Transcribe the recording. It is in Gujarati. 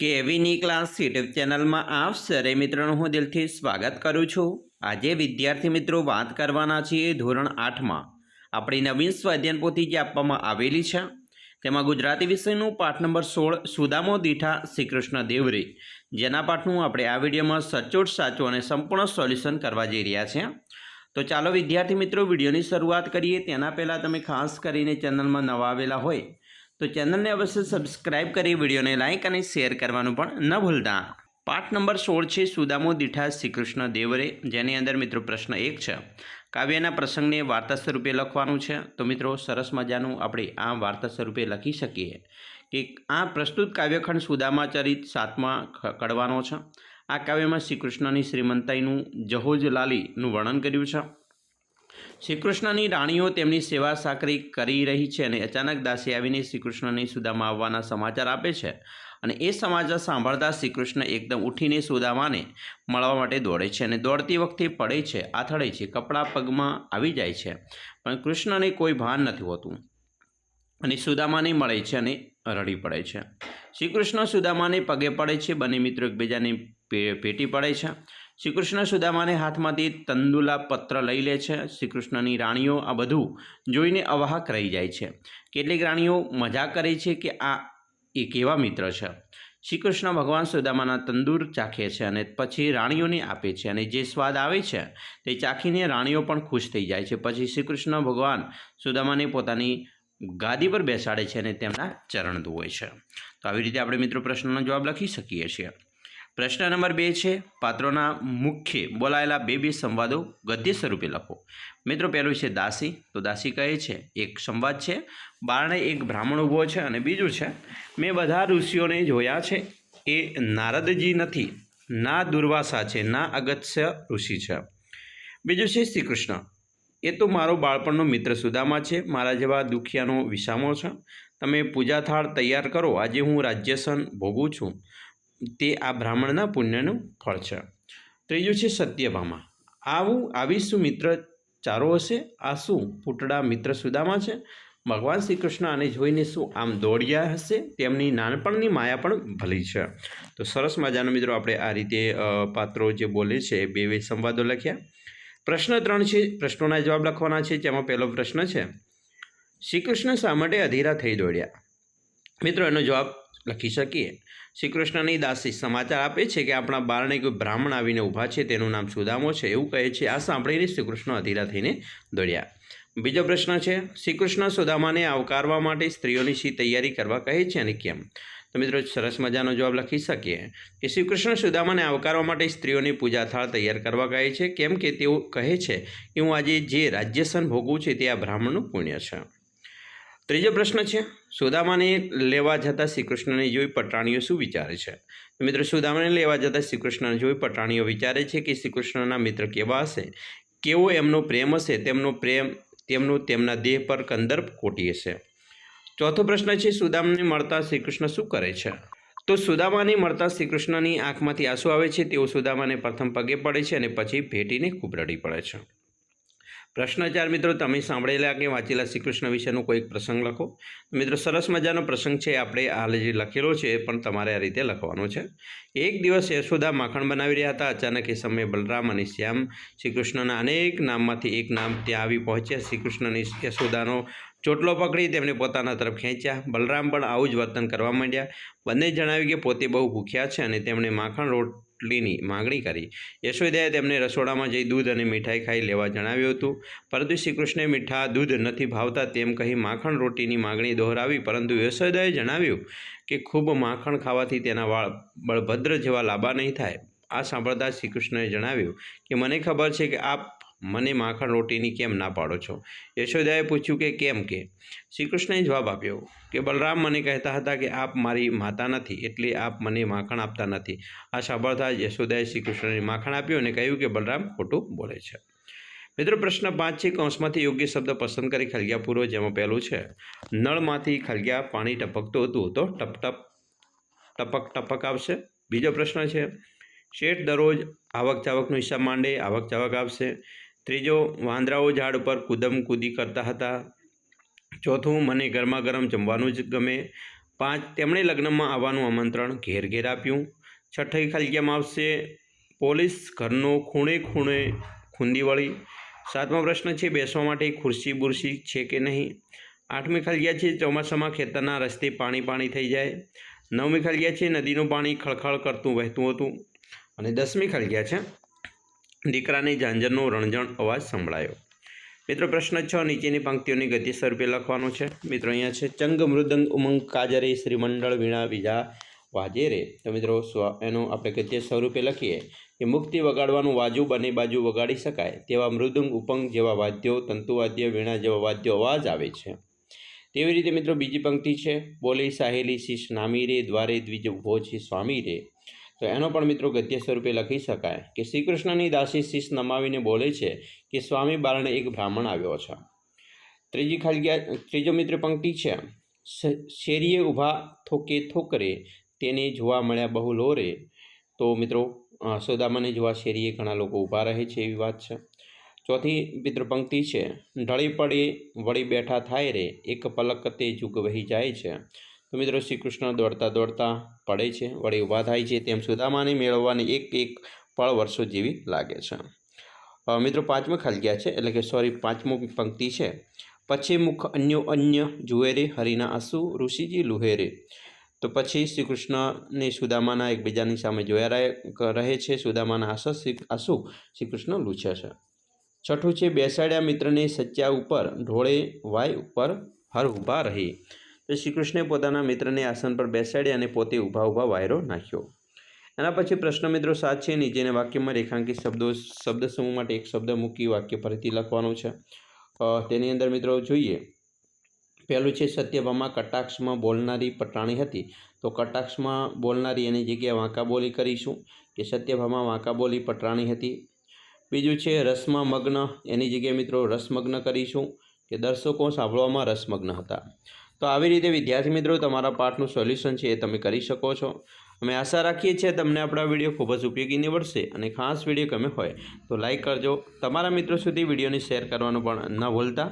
કે એવીની ક્લાસ યુટ્યુબ ચેનલમાં આપ સરે મિત્રોનું હું દિલથી સ્વાગત કરું છું. આજે વિદ્યાર્થી મિત્રો વાત કરવાના છીએ ધોરણ આઠમાં. આપણી નવીન સ્વાધ્યાન પોથી જે આપવામાં આવેલી છે, તેમાં ગુજરાતી વિષયનું પાઠ નંબર સોળ સુદામો દીઠા શ્રીકૃષ્ણ દેવરે. જેના પાઠનું આપણે આ વિડીયોમાં સચોટ, સાચું અને સંપૂર્ણ સોલ્યુશન કરવા જઈ રહ્યા છીએ. તો ચાલો વિદ્યાર્થી મિત્રો, વિડીયોની શરૂઆત કરીએ. તેના પહેલાં તમે ખાસ કરીને ચેનલમાં નવા આવેલા હોય તો ચેનલને અવશ્ય સબસ્ક્રાઇબ કરી, વિડીયોને લાઇક અને શેર કરવાનું પણ ન ભૂલતા. પાઠ નંબર સોળ છે, સુદામો દીઠા શ્રીકૃષ્ણ દેવરે, જેની અંદર મિત્રો પ્રશ્ન એક છે. કાવ્યના પ્રસંગને વાર્તા સ્વરૂપે લખવાનું છે. તો મિત્રો, સરસ મજાનું આપણે આ વાર્તા સ્વરૂપે લખી શકીએ. કે આ પ્રસ્તુત કાવ્યખંડ સુદામાચરિત સાતમા કડવાનો છે. આ કાવ્યમાં શ્રીકૃષ્ણની શ્રીમંતાઈનું જહોજ લાલીનું વર્ણન કર્યું છે. શ્રીકૃષ્ણની રાણીઓ તેમની સેવા સાકરી કરી રહી છે અને અચાનક દાસી આવીને શ્રીકૃષ્ણની સુદામા આવવાના સમાચાર આપે છે અને એ સમાચાર સાંભળતા શ્રીકૃષ્ણ એકદમ ઉઠીને સુદામાને મળવા માટે દોડે છે અને દોડતી વખતે પડે છે આથડે છે, કપડાં પગમાં આવી જાય છે, પણ કૃષ્ણને કોઈ ભાન નથી હોતું અને સુદામાને મળે છે અને રડી પડે છે. શ્રીકૃષ્ણ સુદામાને પગે પડે છે, બંને મિત્રો એકબીજાની પે- ભેટી પડે છે શ્રીકૃષ્ણ સુદામાને હાથમાંથી તંદુલા પત્ર લઈ લે છે. શ્રીકૃષ્ણની રાણીઓ આ બધું જોઈને અવાહક રહી જાય છે. કેટલીક રાણીઓ મજા કરે છે કે આ એ કેવા મિત્ર છે. શ્રીકૃષ્ણ ભગવાન સુદામાના તંદૂર ચાખે છે અને પછી રાણીઓને આપે છે અને જે સ્વાદ આવે છે તે ચાખીને રાણીઓ પણ ખુશ થઈ જાય છે. પછી શ્રીકૃષ્ણ ભગવાન સુદામાને પોતાની ગાદી પર બેસાડે છે અને તેમના ચરણ ધોવે છે. તો આવી રીતે આપણે મિત્રો પ્રશ્નનો જવાબ લખી શકીએ છીએ. પ્રશ્ન નંબર બે છે, પાત્રોના મુખ્ય બોલાયેલા બે બે સંવાદો ગદ્ય સ્વરૂપે લખો. મિત્રો, પહેલું છે દાસી. તો દાસી કહે છે, એક સંવાદ છે, બારણે એક બ્રાહ્મણ ઊભો છે અને બીજું છે, મેં બધા ઋષિઓને જોયા છે, એ નારદજી નથી, ના દુર્વાસા છે, ના અગત્ય ઋષિ છે. બીજું છે શ્રી કૃષ્ણ એ તો મારો બાળપણનો મિત્ર સુદામા છે, મારા જેવા દુખિયાનો વિસામો છે. તમે પૂજા થાળ તૈયાર કરો, આજે હું રાજ્યસન ભોગું છું. તે આ બ્રાહ્મણના પુણ્યનું ફળ છે. ત્રીજું છે સત્યભામા. આવું આવી શું મિત્ર ચારો હશે? આ શું પૂટડા મિત્ર સુદામા છે? ભગવાન શ્રી કૃષ્ણ આને જોઈને શું આમ દોડ્યા હશે? તેમની નાનપણની માયા પણ ભલી છે. તો સરસ મજાનો મિત્રો આપણે આ રીતે પાત્રો જે બોલે છે બે બે સંવાદો લખ્યા. પ્રશ્ન ત્રણ છે, પ્રશ્નોના જવાબ લખવાના છે, જેમાં પહેલો પ્રશ્ન છે શ્રી કૃષ્ણ શા માટે અધીરા થઈ દોડ્યા? મિત્રો એનો જવાબ લખી શકીએ. શ્રી કૃષ્ણની દાસી સમાચાર આપે છે કે આપણા બારણે કોઈ બ્રાહ્મણ આવીને ઊભા છે, તેનું નામ સુદામો છે, એવું કહે છે. આ સાંભળીને શ્રી કૃષ્ણ અધીરા થઈને દોડ્યા. બીજો પ્રશ્ન છે શ્રી કૃષ્ણ સુદામાને આવકારવા માટે સ્ત્રીઓની શી તૈયારી કરવા કહે છે અને કેમ? તો મિત્રો, સરસ મજાનો જવાબ લખી શકીએ. કે શ્રી કૃષ્ણ સુદામાને આવકારવા માટે સ્ત્રીઓની પૂજા થાળ તૈયાર કરવા કહે છે. કેમ કે તેઓ કહે છે કે હું આજે જે રાજ્યસન ભોગવું છે તે આ બ્રાહ્મણનું પુણ્ય છે. ત્રીજો પ્રશ્ન છે, સુદામાને લેવા જતાં શ્રીકૃષ્ણને જોઈ પટાણીઓ શું વિચારે છે? મિત્રો, સુદામાને લેવા જતાં શ્રીકૃષ્ણને જોઈ પટાણીઓ વિચારે છે કે શ્રી કૃષ્ણના મિત્ર કેવા હશે? કેવો એમનો પ્રેમ હશે? તેમનો પ્રેમ, તેમનો તેમના દેહ પર કંદર્પ કોટી હશે? ચોથો પ્રશ્ન છે, સુદામને મળતા શ્રીકૃષ્ણ શું કરે છે? તો સુદામાને મળતા શ્રી કૃષ્ણની આંખમાંથી આંસુ આવે છે, તેઓ સુદામાને પ્રથમ પગે પડે છે અને પછી ભેટીને ખૂબ રડી પડે છે. પ્રશ્ન ચાર મિત્રો, તમે સાંભળેલા કે વાંચેલા શ્રી કૃષ્ણ વિશેનો કોઈક પ્રસંગ લખો? મિત્રો, સરસ મજાનો પ્રસંગ છે, આપણે હાલ જે લખેલો છે પણ તમારે આ રીતે લખવાનો છે. એક દિવસ યશોદા માખણ બનાવી રહ્યા હતા. અચાનક એ સમયે બલરામ અને શ્યામ શ્રી કૃષ્ણના અનેક નામમાંથી એક નામ ત્યાં આવી પહોંચ્યા. શ્રી કૃષ્ણની યશોદાનો ચોટલો પકડી, તેમને પોતાના તરફ ખેંચ્યા. બલરામ પણ આવું જ વર્તન કરવા માંડ્યા. બંને જણાવ્યું કે પોતે બહુ ભૂખ્યા છે અને તેમણે માખણ રોટલીની માગણી કરી. યશોદાએ તેમને રસોડામાં જઈ દૂધ અને મીઠાઈ ખાઈ લેવા જણાવ્યું હતું. પરંતુ શ્રીકૃષ્ણે મીઠા દૂધ નથી ભાવતા તેમ કહી માખણ રોટીની માગણી દોહરાવી, પરંતુ યશોદાએ જણાવ્યું કે ખૂબ માખણ ખાવાથી તેના વાળ બળભદ્ર જેવા લાંબા નહીં થાય. આ સાંભળતા શ્રીકૃષ્ણએ જણાવ્યું કે, મને ખબર છે કે આપ મને માખણ રોટીની કેમ ના પાડો છો? યશોદાએ પૂછ્યું કે કેમ કે? શ્રી કૃષ્ણએ જવાબ આપ્યો કે બલરામ મને કહેતા હતા કે આપ મારી માતા નથી, એટલે આપ મને માખણ આપતા નથી. આ સાંભળતા જ યશોદાએ શ્રીકૃષ્ણને માખણ આપ્યું અને કહ્યું કે બલરામ ખોટું બોલે છે. મિત્રો, પ્રશ્ન પાંચ છે કૌંસમાંથી યોગ્ય શબ્દ પસંદ કરી ખલગ્યા પૂરો, જેમાં પહેલું છે, નળમાંથી ખલગ્યા પાણી ટપકતું હતું તો ટપ ટપ, ટપક ટપક આવશે? બીજો પ્રશ્ન છે, શેઠ દરરોજ આવક જાવકનો હિસાબ માંડે આવક જાવક આવશે? ત્રીજો, વાંદરાઓ ઝાડ ઉપર કૂદમ કૂદી કરતા હતા. ચોથું, મને ગરમા ગરમ જમવાનું જ ગમે. પાંચ, તેમણે લગ્નમાં આવવાનું આમંત્રણ ઘેર ઘેર આપ્યું. છઠ્ઠી ખાલીમાં આવશે પોલીસ, ઘરનો ખૂણે ખૂણે ખૂંદી વળી. સાતમો પ્રશ્ન છે, બેસવા માટે ખુરશી બુરશી છે કે નહીં? આઠમી ખાલિયા છે, ચોમાસામાં ખેતરના રસ્તે પાણી પાણી થઈ જાય. નવમી ખાલિયા છે, નદીનું પાણી ખળખળ કરતું વહેતું હતું. અને દસમી ખાલિયા છે દીકરાને ઝાંઝરનો રણજણ અવાજ સંભળાયો. મિત્રો, પ્રશ્ન છ, નીચેની પંક્તિઓની ગતિ સ્વરૂપે લખવાનો છે. મિત્રો, અહીંયા છે, ચંગ મૃદંગ ઉમંગ કાજરે શ્રીમંડળ વીણા બીજા વાજે રે તો મિત્રો, સ્વ, એનું આપણે ગદ્ય સ્વરૂપે લખીએ, કે મુક્તિ વગાડવાનું વાજુ બંને બાજુ વગાડી શકાય, તેવા મૃદંગ ઉપંગ જેવા વાદ્યો તંતુવાદ્ય વીણા જેવા વાદ્યો અવાજ આવે છે. તેવી રીતે મિત્રો, બીજી પંક્તિ છે, બોલી સાહેલી શીશ નામી રે, દ્વારે દ્વિજ ઊભો છે સ્વામી રે. તો એનો પણ મિત્રો ગદ્ય સ્વરૂપે લખી શકાય કે શ્રી કૃષ્ણની દાસી શીશ નમાવીને બોલે છે કે સ્વામી બારણે એક બ્રાહ્મણ આવ્યો છે. ત્રીજી ખાલી ત્રીજો મિત્ર પંક્તિ છે શેરીએ ઊભા થોકે થોકરે, તેને જોવા મળ્યા બહુ લોરે. તો મિત્રો સોદામાને જોવા શેરીએ ઘણા લોકો ઊભા રહે છે એવી વાત છે. ચોથી મિત્ર પંક્તિ છે, ઢળી પડે, વળી બેઠા થાય રે, એક પલક તે જુગ વહી જાય છે. તો મિત્રો શ્રી કૃષ્ણ દોડતા દોડતા પડે છે, વળી ઊભા થાય છે, તેમ સુદામાને મેળવવાની એક એક પળ વર્ષો જેવી લાગે છે. મિત્રો પાંચમું ખાલી છે, એટલે કે સોરી પાંચમો પંક્તિ છે. પછી મુખ અન્યો અન્ય જુએ રે હરિના આંસુ, ઋષિજી લુહે રે તો પછી શ્રી કૃષ્ણને સુદામાના એકબીજાની સામે જોયા રહે રહે છે, સુદામાના આંસુ શ્રી આંસુ શ્રી કૃષ્ણ લૂછે છે. છઠ્ઠું છે બેસાડ્યા મિત્રને સચ્ચા ઉપર, ઢોળે વાય ઉપર હર ઊભા રહી. તો શ્રી કૃષ્ણે પોતાના મિત્રને આસન પર બેસાડ્યા અને પોતે ઊભા ઊભા વાયરો નાખ્યો. એના પછી પ્રશ્ન મિત્રો સાત છે નીચેના વાક્યમાં રેખાંકિત શબ્દો, શબ્દ સમૂહ માટે એક શબ્દ મૂકી વાક્ય ફરીથી લખવાનું છે. તેની અંદર મિત્રો જોઈએ. પહેલું છે, સત્યભામા કટાક્ષમાં બોલનારી પટાણી હતી. તો કટાક્ષમાં બોલનારી એની જગ્યાએ વાંકા બોલી કરીશું કે સત્યભામા વાંકા બોલી પટરાણી હતી. બીજું છે, રસમાં મગ્ન. એની જગ્યાએ મિત્રો રસમગ્ન કરીશું કે દર્શકો સાંભળવામાં રસમગ્ન હતા. તો આવી રીતે વિદ્યાર્થી મિત્રો, તમારા પાઠનું સોલ્યુશન છે એ તમે કરી શકો છો. અમે આશા રાખીએ છીએ તમને આપણા વીડિયો ખૂબ જ ઉપયોગી નીવડશે અને ખાસ વીડિયો ગમે હોય તો લાઈક કરજો. તમારા મિત્રો સુધી વિડીયોને શેર કરવાનું પણ ન ભૂલતા.